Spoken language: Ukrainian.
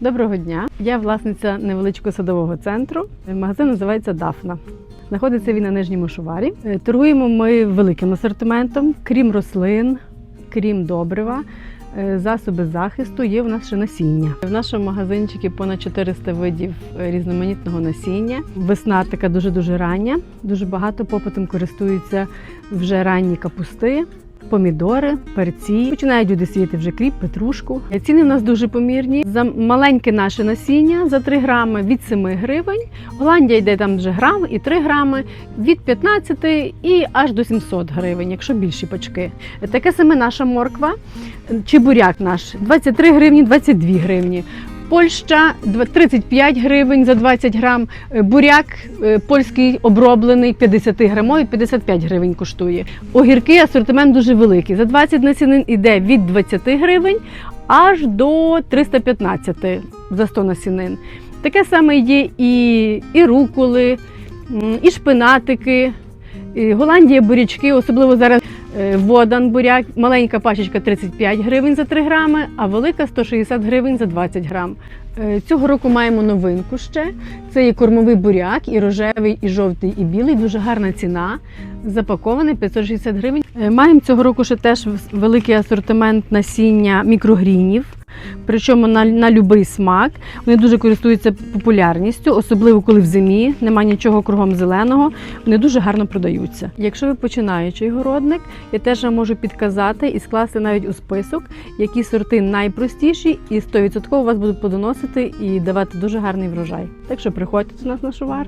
Доброго дня! Я власниця невеличкого садового центру. Магазин називається Дафна. Знаходиться він на нижньому шуварі. Е, Торгуємо ми великим асортиментом, крім рослин, крім добрива. е, Засоби захисту є в нас ще насіння. В нашому магазинчику понад 400 видів різноманітного насіння. Весна така дуже дуже рання. Дуже багато попитом користуються вже ранні капусти, помідори, перці. Починають люди сіяти вже кріп, петрушку. Ціни в нас дуже помірні. За маленьке наше насіння за 3 грами від 7 гривень. Голландія йде там вже грам і 3 грами від 15 і аж до 700 гривень, якщо більші пачки. Таке саме наша морква чи буряк наш 23 гривні, 22 гривні. Польща 35 гривень за 20 грам. Е, Буряк е, польський оброблений 50 грамовий 55 гривень коштує. Огірки асортимент дуже великий. За 20 насінин іде від 20 гривень аж до 315 за 100 насінин. Таке саме є і, і руколи, і шпинатики. Голландія бурячки, особливо зараз водан буряк, маленька пачечка 35 гривень за 3 грами, а велика 160 гривень за 20 грам. Е, Цього року маємо новинку ще. Це є кормовий буряк, і рожевий, і жовтий, і білий. Дуже гарна ціна. Запакований 560 гривень. Е, Маємо цього року ще теж великий асортимент насіння мікрогрінів. Причому на, на будь-який смак. Вони дуже користуються популярністю, особливо коли в зимі немає нічого кругом зеленого. Вони дуже гарно продаються. Якщо ви починаючий городник, я теж можу підказати і скласти навіть у список, які сорти найпростіші, і 100% вас будуть плодоносити і давати дуже гарний врожай. Так що приходьте до нас на шувар.